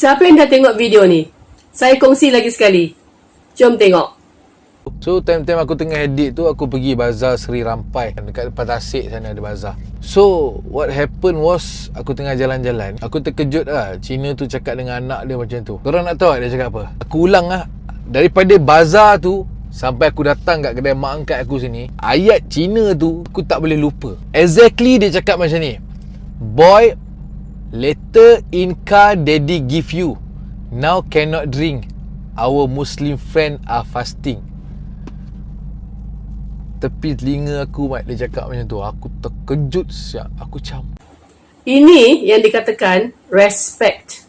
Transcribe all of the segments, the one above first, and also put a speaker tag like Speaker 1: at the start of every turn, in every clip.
Speaker 1: Siapa yang dah tengok video ni? Saya kongsi lagi sekali. Jom tengok.
Speaker 2: So time-time aku tengah edit tu Aku pergi bazar Seri Rampai Dekat depan Tasik sana ada bazar So what happened was Aku tengah jalan-jalan Aku terkejut lah Cina tu cakap dengan anak dia macam tu Korang nak tahu dia cakap apa? Aku ulang lah Daripada bazar tu Sampai aku datang kat kedai mak angkat aku sini Ayat Cina tu Aku tak boleh lupa Exactly dia cakap macam ni Boy Later in car daddy give you Now cannot drink Our Muslim friend are fasting tepi telinga aku mat dia cakap macam tu aku terkejut siap aku macam
Speaker 1: Ini yang dikatakan respect.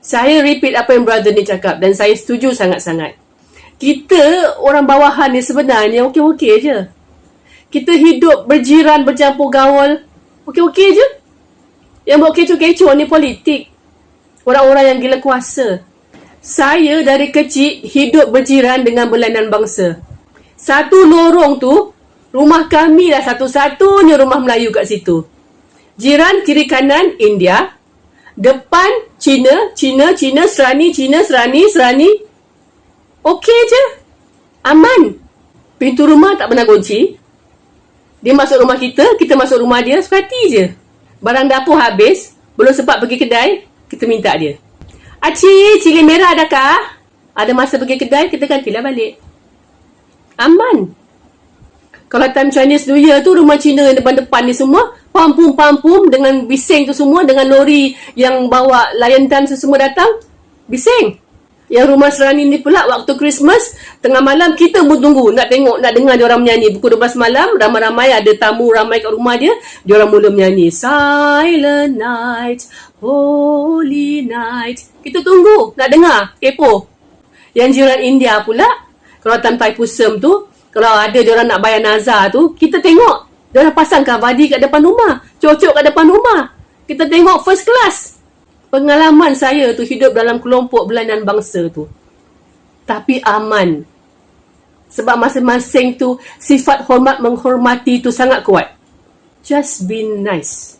Speaker 1: Saya repeat apa yang brother ni cakap dan saya setuju sangat-sangat. Kita orang bawahan ni sebenarnya okey-okey je. Kita hidup berjiran bercampur gaul. Okey-okey je. Yang buat kecoh-kecoh ni politik. Orang-orang yang gila kuasa. Saya dari kecil hidup berjiran dengan berlainan bangsa. Satu lorong tu, rumah kami lah satu-satunya rumah Melayu kat situ. Jiran kiri kanan India. Depan Cina, Cina, Cina, Serani, Cina, Serani, Serani. Okey je. Aman. Pintu rumah tak pernah kunci. Dia masuk rumah kita, kita masuk rumah dia, suka je. Barang dapur habis, belum sempat pergi kedai, kita minta dia. Acik, cili merah adakah? Ada masa pergi kedai, kita gantilah balik. Aman. Kalau time Chinese New Year tu rumah Cina yang depan-depan ni semua pampum-pampum dengan bising tu semua dengan lori yang bawa dance tu semua datang bising. Yang rumah Serani ni pula waktu Christmas tengah malam kita pun tunggu. Nak tengok nak dengar dia orang menyanyi. Pukul 12 malam ramai-ramai ada tamu ramai kat rumah dia dia orang mula menyanyi. Silent Night Holy Night. Kita tunggu nak dengar. Kepo. Yang jiran India pula kalau time Taipusam tu kalau ada dia orang nak bayar nazar tu kita tengok. Dia orang pasang kavadi kat depan rumah cocok kat depan rumah. Kita tengok first class pengalaman saya tu hidup dalam kelompok berlainan bangsa tu. Tapi aman. Sebab masing-masing tu sifat hormat menghormati tu sangat kuat. Just be nice